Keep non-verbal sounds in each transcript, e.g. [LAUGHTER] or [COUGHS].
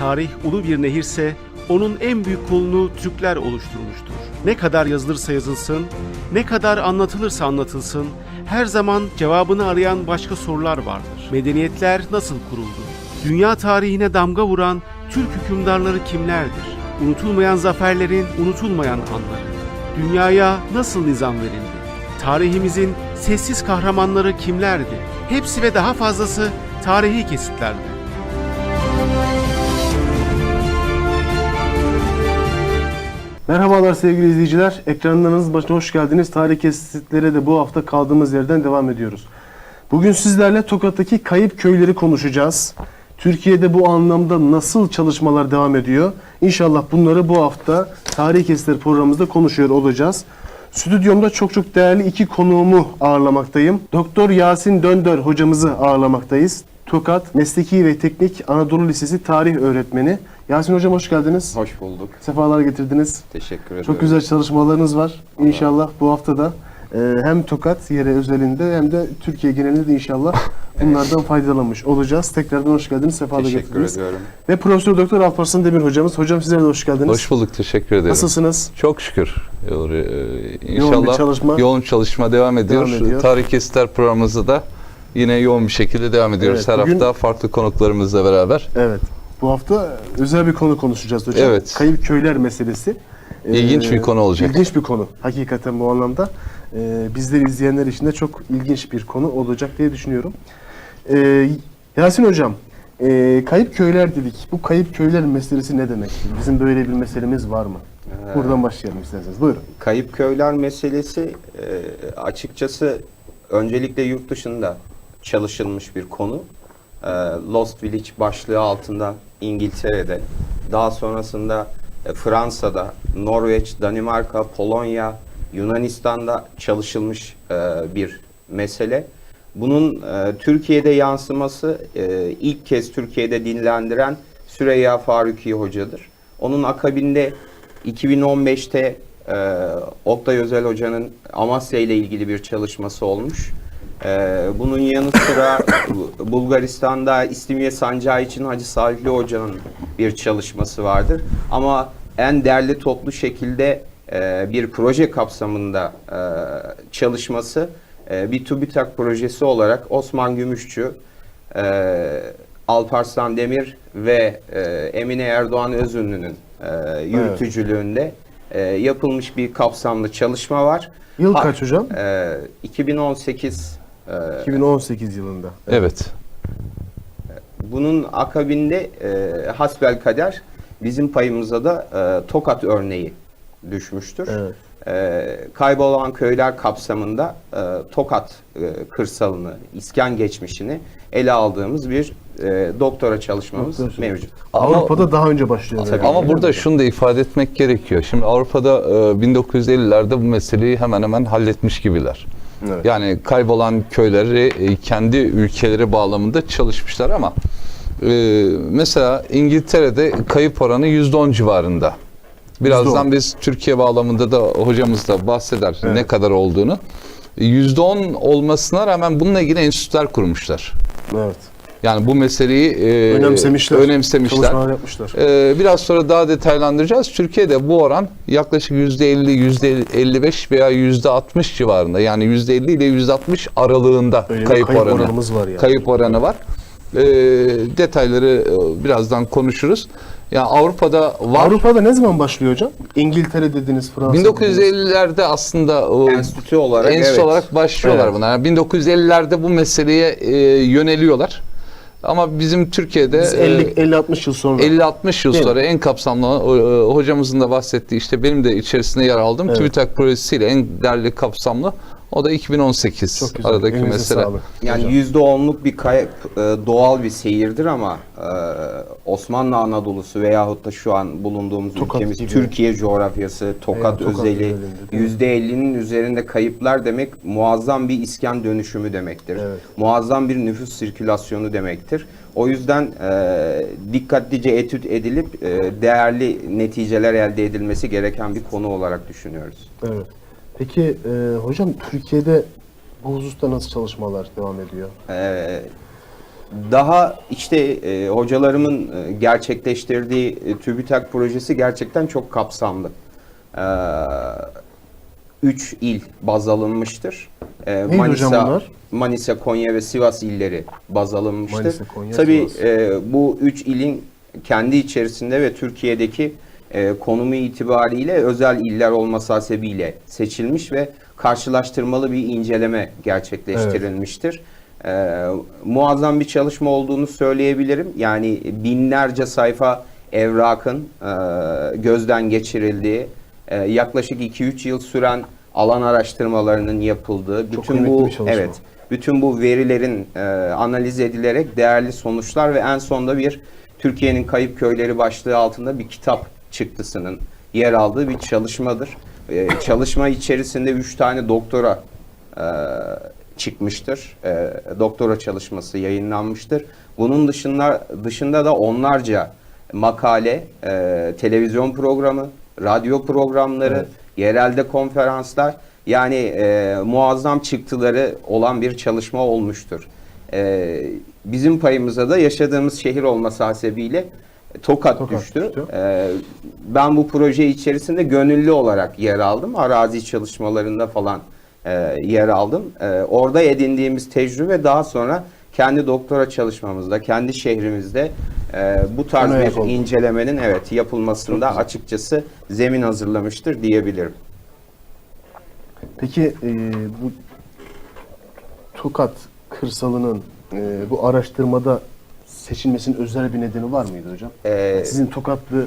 Tarih ulu bir nehirse onun en büyük kolunu Türkler oluşturmuştur. Ne kadar yazılırsa yazılsın, ne kadar anlatılırsa anlatılsın, her zaman cevabını arayan başka sorular vardır. Medeniyetler nasıl kuruldu? Dünya tarihine damga vuran Türk hükümdarları kimlerdir? Unutulmayan zaferlerin unutulmayan anları. Dünyaya nasıl nizam verildi? Tarihimizin sessiz kahramanları kimlerdi? Hepsi ve daha fazlası tarihi kesitlerde. Merhabalar sevgili izleyiciler. Ekranlarınız başına hoş geldiniz. Tarih kesitlere de bu hafta kaldığımız yerden devam ediyoruz. Bugün sizlerle Tokat'taki kayıp köyleri konuşacağız. Türkiye'de bu anlamda nasıl çalışmalar devam ediyor? İnşallah bunları bu hafta Tarih Kesitleri programımızda konuşuyor olacağız. Stüdyomda çok çok değerli iki konuğumu ağırlamaktayım. Doktor Yasin Döndör hocamızı ağırlamaktayız. Tokat Mesleki ve Teknik Anadolu Lisesi tarih öğretmeni. Yasin hocam hoş geldiniz. Hoş bulduk. Sefalar getirdiniz. Teşekkür ederim. Çok güzel çalışmalarınız var. İnşallah bu haftada e, hem Tokat yere özelinde hem de Türkiye genelinde de inşallah bunlardan faydalanmış olacağız. Tekrardan hoş geldiniz. Sefalar Teşekkür getirdiniz. ediyorum. Ve Profesör Doktor Alparslan Demir hocamız. Hocam sizlere de hoş geldiniz. Hoş bulduk, teşekkür ederim. Nasılsınız? Çok şükür. Yoğun bir İnşallah çalışma. yoğun çalışma devam ediyor. Devam ediyor. Tarih Kesitler programımızda da yine yoğun bir şekilde devam ediyoruz. Evet, Her bugün- hafta farklı konuklarımızla beraber. Evet. Bu hafta özel bir konu konuşacağız hocam. Evet. Kayıp köyler meselesi. İlginç Ee, bir konu olacak. İlginç bir konu. Hakikaten bu anlamda. Ee, bizleri izleyenler için de çok ilginç bir konu olacak diye düşünüyorum. Ee, Yasin hocam, e, kayıp köyler dedik. Bu kayıp köyler meselesi ne demektir? Bizim böyle bir meselemiz var mı? Buradan başlayalım isterseniz. Buyurun. Kayıp köyler meselesi e, açıkçası öncelikle yurt dışında çalışılmış bir konu. E, Lost Village başlığı altında İngiltere'de, daha sonrasında e, Fransa'da, Norveç, Danimarka, Polonya, Yunanistan'da çalışılmış e, bir mesele. Bunun e, Türkiye'de yansıması ilk kez Türkiye'de dinlendiren Süreyya Faruki Hoca'dır. Onun akabinde 2015'te e, Oktay Özel Hoca'nın Amasya ile ilgili bir çalışması olmuş. E, bunun yanı sıra Bu- Bulgaristan'da İstimiye Sancağı için Hacı Salihli Hoca'nın bir çalışması vardır. Ama en derli toplu şekilde e, bir proje kapsamında e, çalışması e, bir TÜBİTAK projesi olarak Osman Gümüşçü, e, Alparslan Demir ve e, Emine Erdoğan Özünlü'nün e, yürütücülüğünde e, yapılmış bir kapsamlı çalışma var. Yıl kaç hocam? e, 2018 e, 2018 yılında. Evet. bunun akabinde e, hasbel kader bizim payımıza da e, Tokat örneği düşmüştür. Evet. E, kaybolan köyler kapsamında e, Tokat e, kırsalını, iskan geçmişini ele aldığımız bir e, doktora çalışmamız Doktora çalışması. mevcut. Ama- Avrupa'da daha önce başlıyor. Tabii. herhalde, Ama burada şunu da ifade etmek gerekiyor. Şimdi Avrupa'da e, 1950'lerde bu meseleyi hemen hemen halletmiş gibiler. Evet. Yani kaybolan köyleri e, kendi ülkeleri bağlamında çalışmışlar ama e, mesela İngiltere'de kayıp oranı %10 civarında. Birazdan %10. biz Türkiye bağlamında da hocamız da bahseder Evet. ne kadar olduğunu. %10 olmasına rağmen bununla ilgili enstitüler kurmuşlar. Evet. Yani bu meseleyi e, Önemsemişler. önemsemişler. Çalışmalar yapmışlar. Ee, biraz sonra daha detaylandıracağız. Türkiye'de bu oran yaklaşık %50, %55 veya %60 civarında. Yani %50 ile %60 aralığında Öyle kayıp, kayıp oranı. oranımız var yani. Kayıp oranı var. Ee, detayları e, birazdan konuşuruz. Yani Avrupa'da var. Avrupa'da ne zaman başlıyor hocam? İngiltere dediniz, Fransa dediniz. 1950'lerde aslında o Enstitü olarak enstitü evet. olarak başlıyorlar Evet. buna. Yani 1950'lerde bu meseleye e, yöneliyorlar. Ama bizim Türkiye'de Biz e, 50 50-60 yıl sonra. 50-60 yıl Değil mi? sonra en kapsamlı e, hocamızın da bahsettiği işte benim de içerisinde yer aldığım Evet. TÜBİTAK projesiyle en değerli kapsamlı o da 2018 Çok güzel. aradaki Elinize mesele. sağlık. Yani hocam. yüzde onluk bir kayıp e, doğal bir seyirdir ama e, Osmanlı Anadolu'su veyahut da şu an bulunduğumuz Tokat ülkemiz gibi. Türkiye coğrafyası, Tokat Tokat özeli yüzde ellinin üzerinde kayıplar demek muazzam bir iskan dönüşümü demektir. Evet. Muazzam bir nüfus sirkülasyonu demektir. O yüzden e, dikkatlice etüt edilip e, değerli neticeler elde edilmesi gereken bir konu olarak düşünüyoruz. Evet. Peki e, hocam Türkiye'de bu hususta nasıl çalışmalar devam ediyor? Ee, daha işte e, hocalarımın e, gerçekleştirdiği e, TÜBİTAK projesi gerçekten çok kapsamlı. Ee, üç il baz alınmıştır. Ee, Neydi hocam bunlar? Manisa, Konya ve Sivas illeri baz alınmıştır. Manisa, Konya, Tabii Sivas. e, bu üç ilin kendi içerisinde ve Türkiye'deki e, konumu itibariyle özel iller olması hasebiyle seçilmiş ve karşılaştırmalı bir inceleme gerçekleştirilmiştir. E, muazzam bir çalışma olduğunu söyleyebilirim. Yani binlerce sayfa evrakın e, gözden geçirildiği, e, yaklaşık 2-3 yıl süren alan araştırmalarının yapıldığı, Çok bütün bu evet bütün bu verilerin e, analiz edilerek değerli sonuçlar ve en sonunda bir Türkiye'nin kayıp köyleri başlığı altında bir kitap çıktısının yer aldığı bir çalışmadır. E, çalışma içerisinde üç tane doktora e, çıkmıştır. E, doktora çalışması yayınlanmıştır. Bunun dışında dışında da onlarca makale, e, televizyon programı, radyo programları, Evet. yerelde konferanslar yani e, muazzam çıktıları olan bir çalışma olmuştur. E, bizim payımıza da yaşadığımız şehir olması hasebiyle Tokat, Tokat düştü. düştü. E, ben bu proje içerisinde gönüllü olarak yer aldım. Arazi çalışmalarında falan e, yer aldım. E, orada edindiğimiz tecrübe daha sonra kendi doktora çalışmamızda, kendi şehrimizde e, bu tarz bir oldu. incelemenin evet yapılmasında açıkçası zemin hazırlamıştır diyebilirim. Peki e, bu Tokat kırsalının e, bu araştırmada seçilmesinin özel bir nedeni var mıydı hocam? Ee, Sizin Tokatlı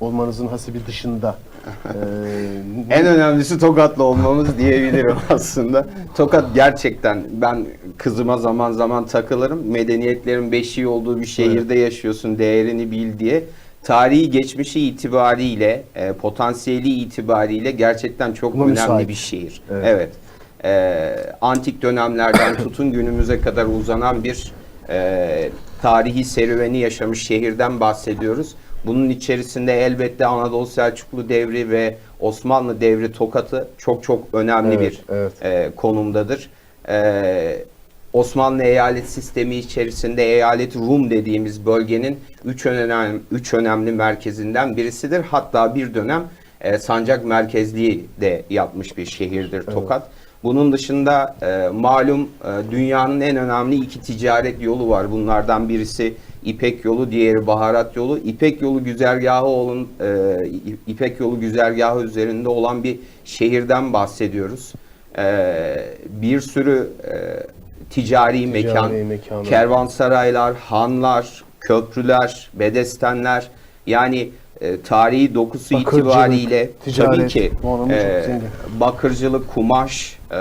olmanızın hasebi dışında [LAUGHS] e, En önemlisi Tokatlı olmamız diyebilirim [LAUGHS] aslında. Tokat gerçekten ben kızıma zaman zaman takılırım. Medeniyetlerin beşiği olduğu bir şehirde yaşıyorsun değerini bil diye. Tarihi geçmişi itibariyle, e, potansiyeli itibariyle gerçekten çok Buna önemli müsait. bir şehir. Evet. Evet. E, antik dönemlerden tutun günümüze kadar uzanan bir e, tarihi serüveni yaşamış şehirden bahsediyoruz. Bunun içerisinde elbette Anadolu Selçuklu devri ve Osmanlı devri Tokat'ı çok çok önemli Evet, bir evet. e, konumdadır. E, Osmanlı eyalet sistemi içerisinde eyalet Rum dediğimiz bölgenin üç önemli, üç önemli merkezinden birisidir. Hatta bir dönem e, sancak merkezliği de yapmış bir şehirdir Tokat. Bunun dışında e, malum e, dünyanın en önemli iki ticaret yolu var. Bunlardan birisi İpek yolu, diğeri baharat yolu. İpek yolu güzergahı olan e, İpek yolu güzergahı üzerinde olan bir şehirden bahsediyoruz. E, bir sürü e, ticari, mekan, mekanı. kervansaraylar, hanlar, köprüler, bedestenler yani e, tarihi dokusu Bakırcılık, itibariyle ticaret, tabii ki e, bakırcılık, kumaş, e,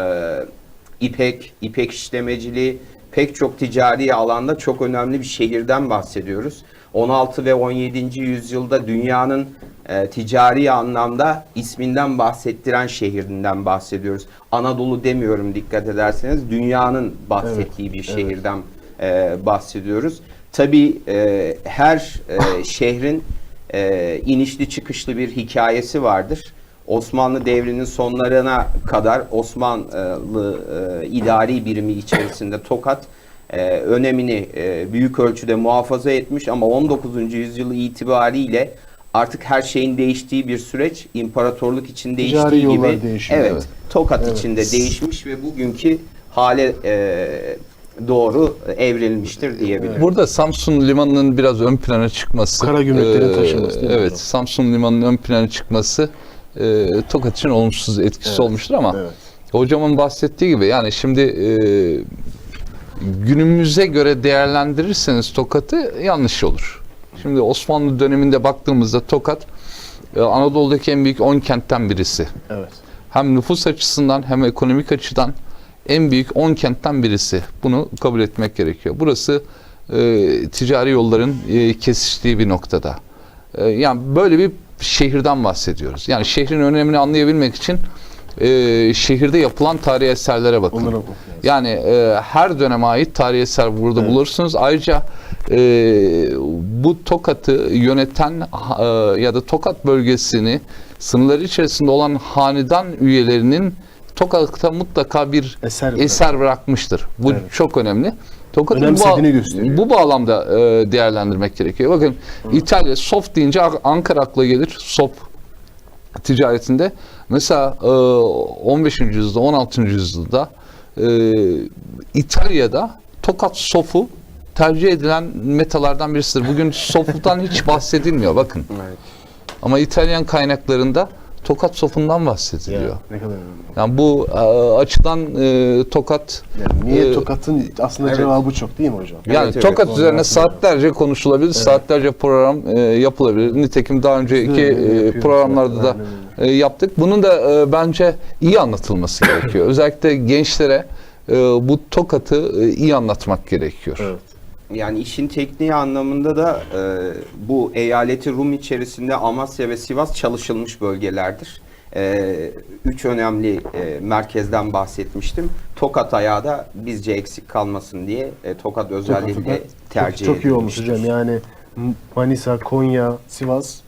ipek, ipek işlemeciliği pek çok ticari alanda çok önemli bir şehirden bahsediyoruz. 16 ve 17. yüzyılda dünyanın e, ticari anlamda isminden bahsettiren şehrinden bahsediyoruz. Anadolu demiyorum dikkat ederseniz dünyanın bahsettiği bir şehirden e, bahsediyoruz. Tabii e, her e, şehrin e, inişli çıkışlı bir hikayesi vardır. Osmanlı devrinin sonlarına kadar Osmanlı e, idari birimi içerisinde Tokat e, önemini e, büyük ölçüde muhafaza etmiş ama 19. yüzyılı itibariyle artık her şeyin değiştiği bir süreç imparatorluk için Ticari değiştiği yollar gibi değişiyor. evet, Evet. Tokat Evet. için de değişmiş ve bugünkü hale e, doğru evrilmiştir diyebilirim. Burada Samsun Limanı'nın biraz ön plana çıkması. Kara gümrüklerin e, taşınması değil mi Evet, hocam? Samsun Limanı'nın ön plana çıkması e, Tokat için olumsuz etkisi Evet, olmuştur ama evet. hocamın bahsettiği gibi yani şimdi e, günümüze göre değerlendirirseniz Tokat'ı yanlış olur. Şimdi Osmanlı döneminde baktığımızda Tokat e, Anadolu'daki en büyük 10 kentten birisi. Evet. Hem nüfus açısından hem ekonomik açıdan en büyük 10 kentten birisi. Bunu kabul etmek gerekiyor. Burası e, ticari yolların e, kesiştiği bir noktada. E, yani böyle bir şehirden bahsediyoruz. Yani şehrin önemini anlayabilmek için e, şehirde yapılan tarihi eserlere bakın. Yani e, her döneme ait tarihi eser burada Evet. bulursunuz. Ayrıca e, bu Tokat'ı yöneten e, ya da Tokat bölgesini sınırları içerisinde olan hanedan üyelerinin Tokat'ta mutlaka bir Eser eser, bırakmıştır. Bu Evet. çok önemli. Tokat'ın bu, gösteriyor. bu bağlamda e, değerlendirmek gerekiyor. Bakın İtalya soft deyince Ankara akla gelir. Soft ticaretinde. Mesela e, 15. yüzyılda 16. yüzyılda e, İtalya'da Tokat sofu tercih edilen metalardan birisidir. Bugün softan hiç bahsedilmiyor bakın. Evet. Ama İtalyan kaynaklarında Tokat sofundan bahsediliyor. Ya, ne kadar önemli. Yani bu e, açıdan e, Tokat Yani niye Ee, Tokat'ın aslında evet. cevabı çok değil mi hocam? yani Evet, evet. Tokat Doğru, üzerine evet. saatlerce konuşulabilir, saatlerce program e, yapılabilir. Nitekim daha önceki e, programlarda da e, yaptık. Bunun da e, bence iyi anlatılması gerekiyor. [LAUGHS] Özellikle gençlere e, bu Tokat'ı e, iyi anlatmak gerekiyor. Evet. Yani işin tekniği anlamında da e, bu eyaleti Rum içerisinde Amasya ve Sivas çalışılmış bölgelerdir. E, üç önemli e, merkezden bahsetmiştim. Tokat ayağı da bizce eksik kalmasın diye e, Tokat özelliğinde Tokat'ı da tercih çok, çok iyi olmuş hocam. Yani Manisa, Konya, Sivas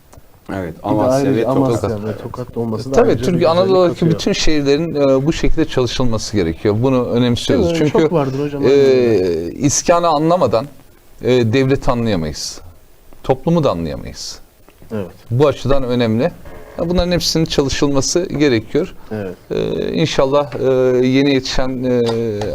Evet, bir de Amasya ve ayrıca Tokat. Amasya ve Tokat olması da Tabii ayrıca bir Türkiye güzellik Anadolu'daki katıyor. bütün şehirlerin e, bu şekilde çalışılması gerekiyor. Bunu önemsiyoruz. Değil mi? Çünkü Çok vardır hocam. e, iskanı anlamadan e, devleti anlayamayız. Toplumu da anlayamayız. Evet. Bu açıdan önemli. Bunların hepsinin çalışılması gerekiyor. Evet. Ee, inşallah e, yeni yetişen e,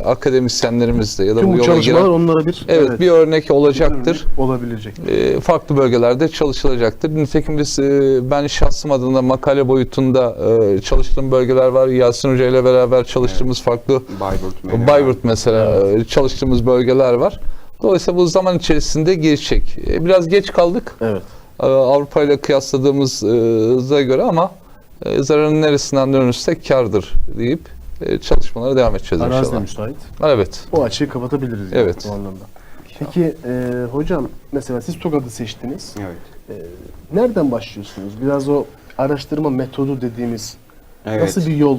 akademisyenlerimiz de ya da Tüm bu yola çalışmalar giren onlara bir evet, bir örnek olacaktır. olabilecek. E, farklı bölgelerde çalışılacaktır. Nitekim biz e, ben şahsım adına makale boyutunda e, çalıştığım bölgeler var. Yasin Hoca ile beraber çalıştığımız farklı Bayburt. Bayburt mesela e, çalıştığımız bölgeler var. Dolayısıyla bu zaman içerisinde gelişecek. E, Biraz geç kaldık. Evet. E, Avrupa ile kıyasladığımıza göre ama e, zararın neresinden dönülürse kardır deyip e, çalışmalara devam edeceğiz Arazi inşallah. müsait. Evet. O açığı kapatabiliriz. yani Evet. Bu anlamda. Peki e, hocam mesela siz Tokat'ı seçtiniz. Evet. Nereden başlıyorsunuz? Biraz o araştırma metodu dediğimiz Evet. nasıl bir yol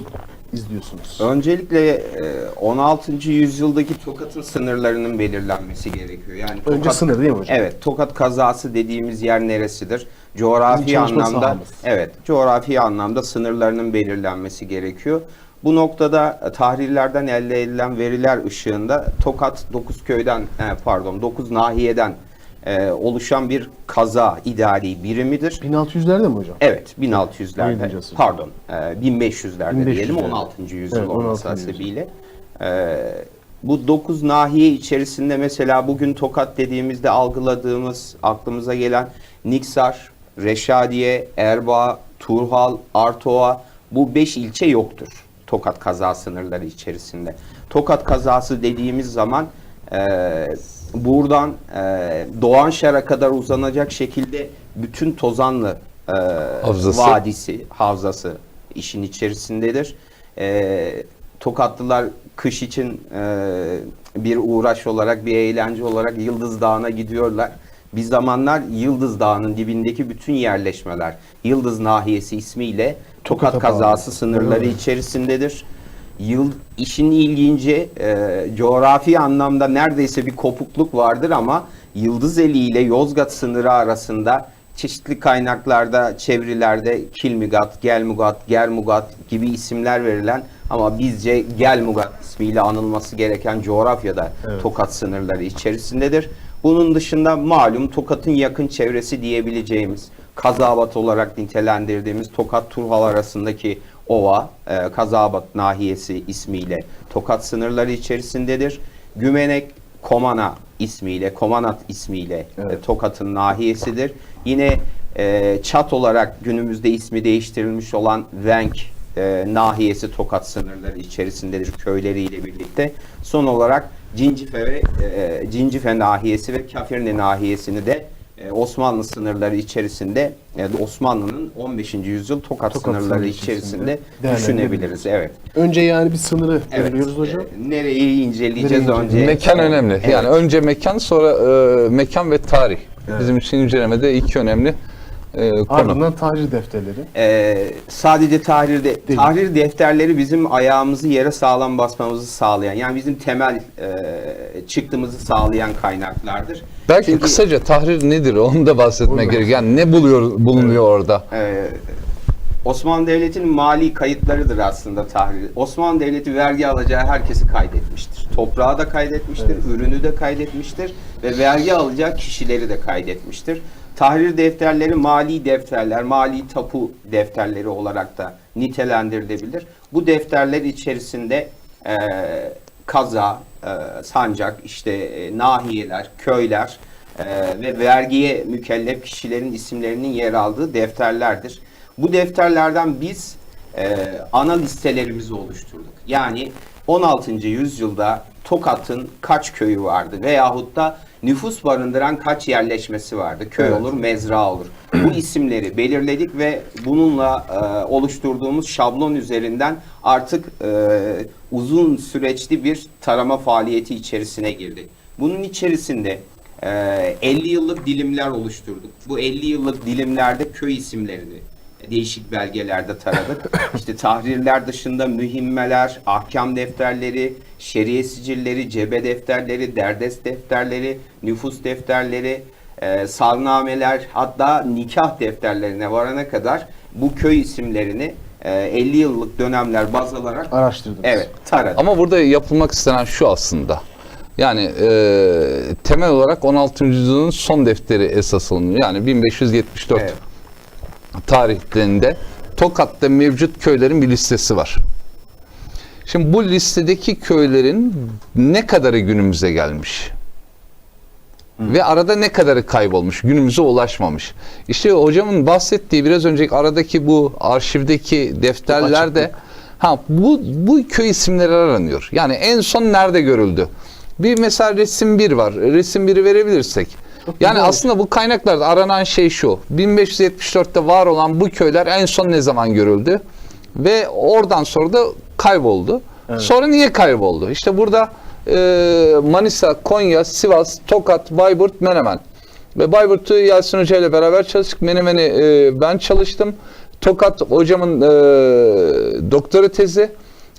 izliyorsunuz? Öncelikle e, 16. yüzyıldaki Tokat'ın sınırlarının belirlenmesi gerekiyor. Yani Önce Tokat- sınır değil mi hocam? Evet, Tokat kazası dediğimiz yer neresidir? Coğrafi anlamda sahamız. evet, coğrafi anlamda sınırlarının belirlenmesi gerekiyor. Bu noktada e, tahrirlerden elde edilen veriler ışığında Tokat 9 köyden e, pardon 9 nahiyeden e, oluşan bir kaza idari birimidir. 1600'lerde mi hocam? Evet 1600'lerde Yedinci asır. pardon e, 1500'lerde diyelim 1500'lerde. 16. yüzyıl Evet, olması 16. yüzyıl. hasebiyle. E, bu 9 nahiye içerisinde mesela bugün Tokat dediğimizde algıladığımız aklımıza gelen Niksar, Reşadiye, Erbaa, Turhal, Artoğa bu 5 ilçe yoktur. Tokat kaza sınırları içerisinde. Tokat kazası dediğimiz zaman e, buradan e, Doğanşar'a kadar uzanacak şekilde bütün Tozanlı e, Havzası. Vadisi, havzası işin içerisindedir. E, Tokatlılar kış için e, bir uğraş olarak, bir eğlence olarak Yıldız Dağı'na gidiyorlar. Bir zamanlar Yıldız Dağı'nın dibindeki bütün yerleşmeler Yıldız Nahiyesi ismiyle Tokat bağlı. kazası sınırları Evet. içerisindedir. Yıl işin ilginci e, coğrafi anlamda neredeyse bir kopukluk vardır ama Yıldızeli ile Yozgat sınırı arasında çeşitli kaynaklarda, çevirilerde Kilmigat, Gelmugat, Germugat gibi isimler verilen ama bizce Gelmugat ismiyle anılması gereken coğrafyada Evet. Tokat sınırları içerisindedir. Bunun dışında malum Tokat'ın yakın çevresi diyebileceğimiz Kazabat olarak nitelendirdiğimiz Tokat Turhal arasındaki ova e, Kazabat nahiyesi ismiyle Tokat sınırları içerisindedir. Gümenek Komana ismiyle, Komanat ismiyle Evet. e, Tokat'ın nahiyesidir. Yine e, Çat olarak günümüzde ismi değiştirilmiş olan Venk e, nahiyesi Tokat sınırları içerisindedir köyleriyle birlikte. Son olarak Cincife ve e, Cincife nahiyesi ve Kafirne nahiyesini de e, Osmanlı sınırları içerisinde e, Osmanlı'nın 15. yüzyıl Tokat, Tokat sınırları içerisinde içerisinde düşünebiliriz. Evet. Önce yani bir sınırı Evet. belirliyoruz hocam. E, Nereyi inceleyeceğiz Nereyi önce? Mekan önemli. Evet. Yani önce mekan sonra e, mekan ve tarih. Bizim için incelemede iki önemli e, konu. Ardından tarih defterleri. Ee, sadece tahrirde Değil. tahrir defterleri bizim ayağımızı yere sağlam basmamızı sağlayan yani bizim temel e, çıktığımızı sağlayan kaynaklardır. Belki Çünkü, kısaca tahrir nedir onu da bahsetmek Olur. gerekiyor. Yani ne buluyor bulunuyor orada? e, Osmanlı Devleti'nin mali kayıtlarıdır aslında tahrir. Osmanlı Devleti vergi alacağı herkesi kaydetmiştir. Toprağı da kaydetmiştir, ürünü de kaydetmiştir ve vergi alacağı kişileri de kaydetmiştir. Tahrir defterleri mali defterler, mali tapu defterleri olarak da nitelendirilebilir. Bu defterler içerisinde e, kaza, e, sancak, işte e, nahiyeler, köyler e, ve vergiye mükellef kişilerin isimlerinin yer aldığı defterlerdir. Bu defterlerden biz e, ana listelerimizi oluşturduk. Yani 16. yüzyılda Tokat'ın kaç köyü vardı veyahut da nüfus barındıran kaç yerleşmesi vardı. Köy Evet. olur, mezra olur. Bu [CLEARS THROAT] isimleri belirledik ve bununla e, oluşturduğumuz şablon üzerinden artık e, uzun süreçli bir tarama faaliyeti içerisine girdik. Bunun içerisinde e, 50 yıllık dilimler oluşturduk. Bu 50 yıllık dilimlerde köy isimlerini değişik belgelerde taradık. [COUGHS] İşte tahrirler dışında mühimmeler, ahkam defterleri, şeriye sicilleri, cebe defterleri, derdest defterleri, nüfus defterleri, e, salnameler hatta nikah defterlerine varana kadar bu köy isimlerini e, 50 yıllık dönemler baz alarak Araştırdınız. evet taradık. Ama burada yapılmak istenen şu aslında. Yani e, temel olarak 16. yüzyılın son defteri esas alınıyor. Yani 1574 Evet. Tarihlerinde Tokat'ta mevcut köylerin bir listesi var. Şimdi bu listedeki köylerin ne kadarı günümüze gelmiş? Ve arada ne kadarı kaybolmuş, günümüze ulaşmamış. İşte hocamın bahsettiği biraz önceki aradaki bu arşivdeki defterlerde ha bu bu köy isimleri aranıyor. Yani en son nerede görüldü? Bir mesela resim 1 var. Resim 1'i verebilirsek. Yani güzel. aslında bu kaynaklarda aranan şey şu. 1574'te var olan bu köyler en son ne zaman görüldü? Ve oradan sonra da kayboldu. Sonra niye kayboldu? İşte burada e, Manisa, Konya, Sivas, Tokat, Bayburt, Menemen. Ve Bayburt'u Yasin Hoca ile beraber çalıştık. Menemen'i e, ben çalıştım. Tokat hocamın e, doktora tezi.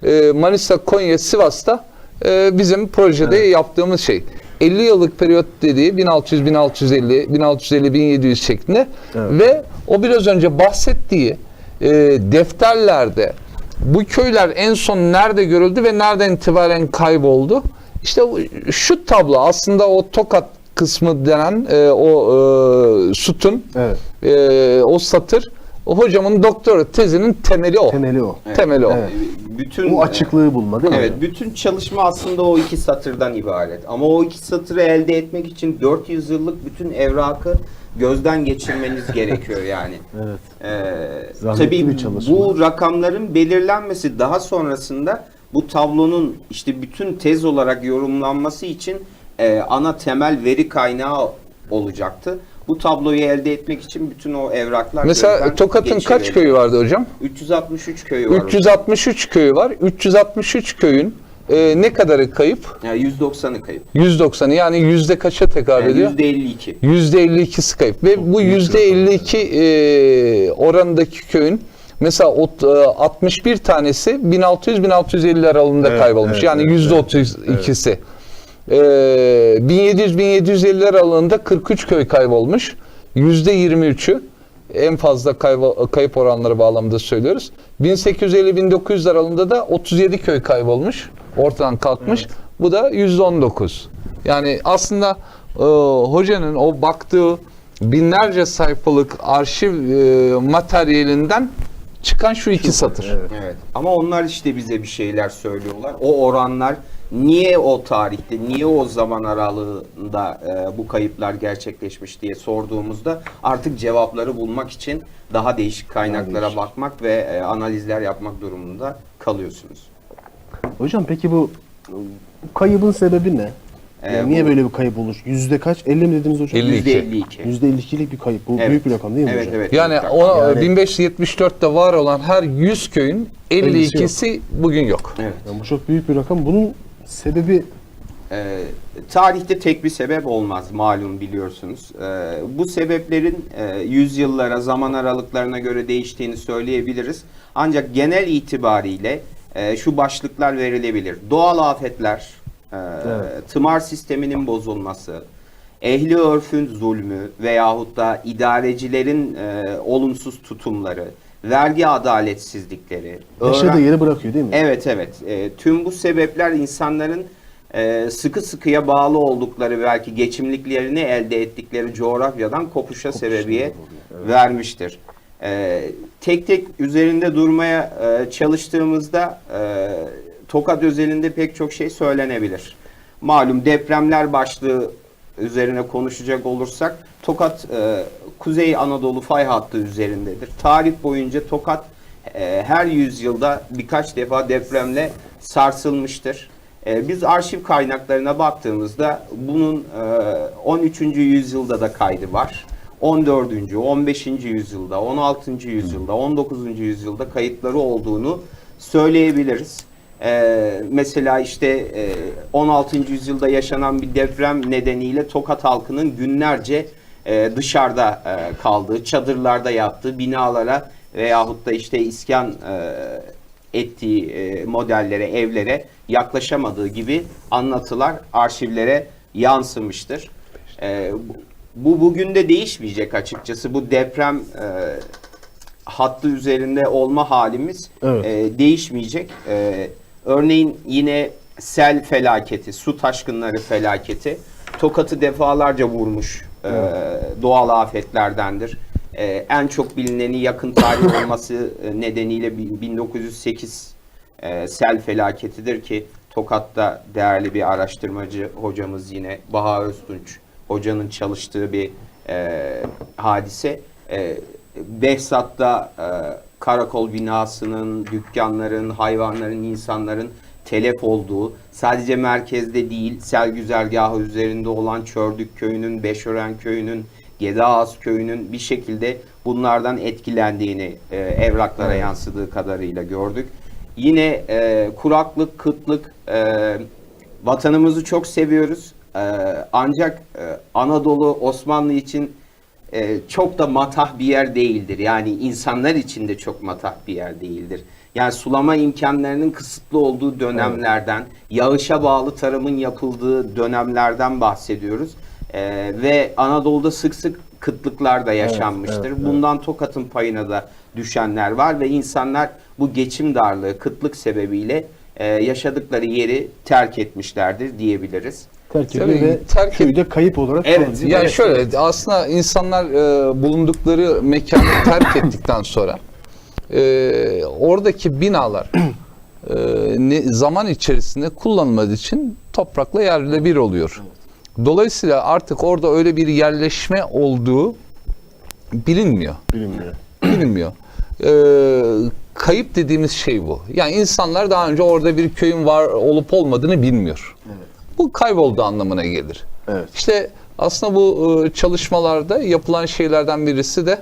E, Manisa, Konya, Sivas'ta e, bizim projede yaptığımız şey. 50 yıllık periyot dediği 1600 1650 1650 1700 şeklinde ve o biraz önce bahsettiği e, defterlerde bu köyler en son nerede görüldü ve nereden itibaren kayboldu? İşte şu tablo aslında o Tokat kısmı denen e, o e, sütun Evet. e, o satır hocamın doktora tezinin temeli o. Temeli o. Temeli o. Evet. bütün O açıklığı bulma değil mi? Evet, bütün çalışma aslında o iki satırdan ibaret. Ama o iki satırı elde etmek için 400 yıllık bütün evrakı gözden geçirmeniz [LAUGHS] gerekiyor yani. Evet. Ee, tabii bir çalışma. bu rakamların belirlenmesi daha sonrasında bu tablonun işte bütün tez olarak yorumlanması için e, ana temel veri kaynağı olacaktı. Bu tabloyu elde etmek için bütün o evraklar Mesela Tokat'ın kaç köyü vardı hocam? 363 köyü var. 363 köyü var. 363 köyün e, ne kadarı kayıp? Yani 190'ı kayıp. 190'ı yani yüzde kaça tekabül Yani ediyor? %52. %52'si kayıp. Ve bu %52 e, oranındaki köyün mesela ot- e, 61 tanesi 1600-1650 aralığında Evet, kaybolmuş. evet, yani evet, %32'si. E, 1700-1750 aralığında 43 köy kaybolmuş. %23'ü en fazla kaybo- kayıp oranları bağlamında söylüyoruz. 1850-1900 aralığında da 37 köy kaybolmuş. Ortadan kalkmış. Bu da %19. Yani aslında e, hocanın o baktığı binlerce sayfalık arşiv e, materyalinden çıkan şu iki satır. Evet. Evet. Ama onlar işte bize bir şeyler söylüyorlar. O oranlar niye o tarihte, niye o zaman aralığında e, bu kayıplar gerçekleşmiş diye sorduğumuzda artık cevapları bulmak için daha değişik kaynaklara değişik. bakmak ve e, analizler yapmak durumunda kalıyorsunuz. Hocam peki bu, bu kaybın sebebi ne? Yani Ee, niye bu- böyle bir kayıp olmuş? Yüzde kaç? 50 mi dediniz hocam? 52. %52. Yüzde 52'lik bir kayıp. Bu Evet. büyük bir rakam değil mi Evet, hocam? evet. Yani büyük o rakam. Yani- 1574'te var olan her 100 köyün 52'si bugün yok. Evet. Yani bu çok büyük bir rakam. Bunun sebebi Ee, tarihte tek bir sebep olmaz malum biliyorsunuz. Ee, bu sebeplerin e, yüzyıllara, zaman aralıklarına göre değiştiğini söyleyebiliriz. Ancak genel itibariyle e, şu başlıklar verilebilir. Doğal afetler, e, Evet. tımar sisteminin bozulması, ehli örfün zulmü veyahut da idarecilerin e, olumsuz tutumları, vergi adaletsizlikleri, Yaşadığı yeri bırakıyor değil mi? Evet evet. E, tüm bu sebepler insanların e, sıkı sıkıya bağlı oldukları belki geçimliklerini elde ettikleri coğrafyadan kopuşa sebebiyet vermiştir. E, tek tek üzerinde durmaya e, çalıştığımızda e, Tokat özelinde pek çok şey söylenebilir. Malum depremler başlığı üzerine konuşacak olursak Tokat e, Kuzey Anadolu fay hattı üzerindedir. Tarih boyunca Tokat e, her yüzyılda birkaç defa depremle sarsılmıştır. E, biz arşiv kaynaklarına baktığımızda bunun e, 13. yüzyılda da kaydı var. 14. 15. yüzyılda, 16. yüzyılda, 19. yüzyılda kayıtları olduğunu söyleyebiliriz. Ee, mesela işte e, 16. yüzyılda yaşanan bir deprem nedeniyle Tokat halkının günlerce e, dışarıda e, kaldığı, çadırlarda yattığı, binalara veyahut da işte iskan e, ettiği e, modellere, evlere yaklaşamadığı gibi anlatılar arşivlere yansımıştır. E, bu bugün de değişmeyecek açıkçası. Bu deprem e, hattı üzerinde olma halimiz Evet. e, değişmeyecek. E, örneğin yine sel felaketi, su taşkınları felaketi Tokat'ı defalarca vurmuş e, doğal afetlerdendir. E, en çok bilineni yakın tarih [COUGHS] olması e, nedeniyle bin- 1908 e, sel felaketidir ki Tokat'ta değerli bir araştırmacı hocamız yine Baha Öztunç hocanın çalıştığı bir e, hadise. E, Behzat'ta e, karakol binasının, dükkanların, hayvanların, insanların telef olduğu, sadece merkezde değil, sel güzergahı üzerinde olan Çördük köyünün, Beşören köyünün, Gedaağız köyünün bir şekilde bunlardan etkilendiğini e, evraklara yansıdığı kadarıyla gördük. Yine e, kuraklık, kıtlık, e, vatanımızı çok seviyoruz. E, ancak e, Anadolu Osmanlı için e, çok da matah bir yer değildir. Yani insanlar için de çok matah bir yer değildir. Yani sulama imkanlarının kısıtlı olduğu dönemlerden, yağışa bağlı tarımın yapıldığı dönemlerden bahsediyoruz. E, ve Anadolu'da sık sık kıtlıklar da yaşanmıştır. evet, evet. Bundan Tokat'ın payına da düşenler var ve insanlar bu geçim darlığı, kıtlık sebebiyle e, yaşadıkları yeri terk etmişlerdir diyebiliriz. Terk ediyor Tabii, ve terk- köyde kayıp olarak Evet? Yani Evet. şöyle aslında insanlar e, bulundukları mekanı terk [COUGHS] ettikten sonra e, oradaki binalar [CLEARS THROAT] e, ne, zaman içerisinde kullanılmadığı için toprakla yerle bir oluyor. Dolayısıyla artık orada öyle bir yerleşme olduğu bilinmiyor Bilinmiyor. [CLEARS THROAT] bilinmiyor. Ee, kayıp dediğimiz şey bu. Yani insanlar daha önce orada bir köyün var olup olmadığını bilmiyor. Bu kayboldu anlamına gelir. Evet. İşte aslında bu e, çalışmalarda yapılan şeylerden birisi de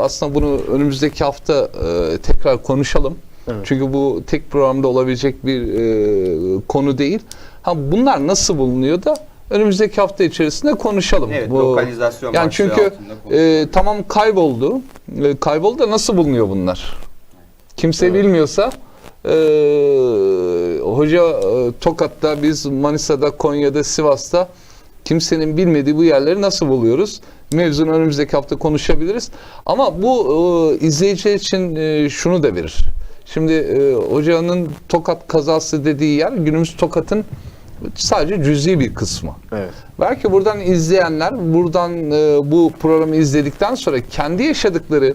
aslında bunu önümüzdeki hafta e, tekrar konuşalım. Evet. Çünkü bu tek programda olabilecek bir e, konu değil. Ha bunlar nasıl bulunuyor da önümüzdeki hafta içerisinde konuşalım. Evet, bu, lokalizasyon Yani çünkü e, tamam kayboldu. E, kayboldu da nasıl bulunuyor bunlar? Kimse bilmiyorsa e, hoca e, Tokat'ta biz Manisa'da, Konya'da, Sivas'ta kimsenin bilmediği bu yerleri nasıl buluyoruz? Mevzunu önümüzdeki hafta konuşabiliriz. Ama bu e, izleyiciler için e, şunu da verir. Şimdi e, hocanın Tokat kazası dediği yer günümüz Tokat'ın sadece cüzi bir kısmı. Evet. Belki buradan izleyenler buradan e, bu programı izledikten sonra kendi yaşadıkları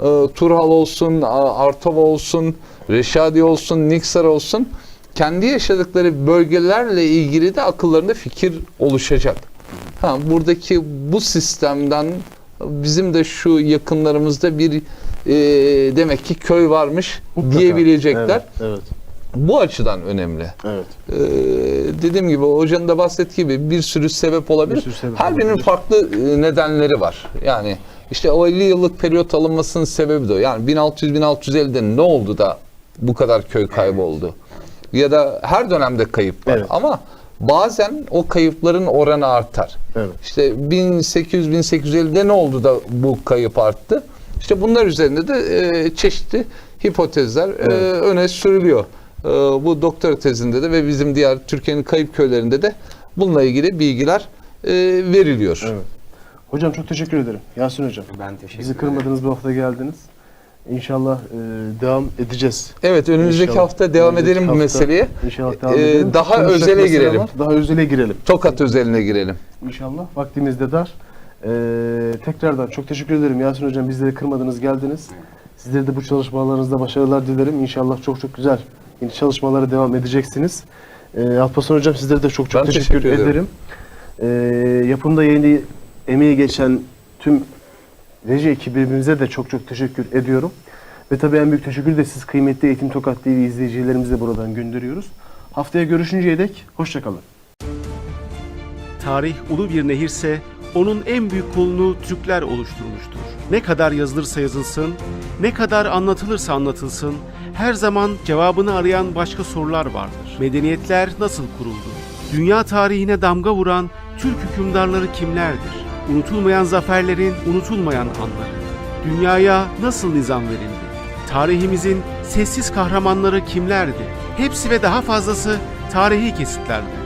e, Turhal olsun, Artova olsun, Reşadi olsun, Niksar olsun kendi yaşadıkları bölgelerle ilgili de akıllarında fikir oluşacak. Ha, buradaki bu sistemden bizim de şu yakınlarımızda bir e, demek ki köy varmış Mutlaka. diyebilecekler. Evet. Evet. Bu açıdan önemli. evet. Ee, dediğim gibi hocanın da bahsettiği gibi bir sürü sebep olabilir. Bir sürü sebep Her birinin farklı e, nedenleri var. Yani işte o 50 yıllık periyot alınmasının sebebi de o. Yani 1600-1650'de ne oldu da bu kadar köy kayboldu? Ya da her dönemde kayıp var. Evet. Ama bazen o kayıpların oranı artar. Evet. İşte 1800-1850'de ne oldu da bu kayıp arttı? İşte bunlar üzerinde de e, çeşitli hipotezler e, öne sürülüyor. E, bu doktora tezinde de ve bizim diğer Türkiye'nin kayıp köylerinde de bununla ilgili bilgiler e, veriliyor. Evet. Hocam çok teşekkür ederim. Yasin hocam. Ben teşekkür Bizi ederim. kırmadınız bu hafta geldiniz. İnşallah e, devam edeceğiz. Evet önümüzdeki İnşallah. hafta devam Önümüzdeki edelim bu hafta meseleye. İnşallah devam Ee, edelim. daha Konuşacak özele girelim. var. Daha özele girelim. Tokat özeline girelim. İnşallah. Vaktimiz de dar. Ee, tekrardan çok teşekkür ederim Yasin Hocam. Bizleri kırmadınız, geldiniz. Sizlere de bu çalışmalarınızda başarılar dilerim. İnşallah çok çok güzel yeni çalışmalara devam edeceksiniz. Ee, Alparslan Hocam sizlere de çok çok Ben teşekkür, teşekkür ederim. Ee, yapımda yeni emeği geçen tüm reji ekibimize de çok çok teşekkür ediyorum. Ve tabii en büyük teşekkür de siz kıymetli Eğitim Tokat TV izleyicilerimize buradan gönderiyoruz. Haftaya görüşünceye dek hoşçakalın. Tarih ulu bir nehirse onun en büyük kolunu Türkler oluşturmuştur. Ne kadar yazılırsa yazılsın, ne kadar anlatılırsa anlatılsın, her zaman cevabını arayan başka sorular vardır. Medeniyetler nasıl kuruldu? Dünya tarihine damga vuran Türk hükümdarları kimlerdir? Unutulmayan zaferlerin unutulmayan anları. Dünyaya nasıl nizam verildi? Tarihimizin sessiz kahramanları kimlerdi? Hepsi ve daha fazlası tarihi kesitlerde.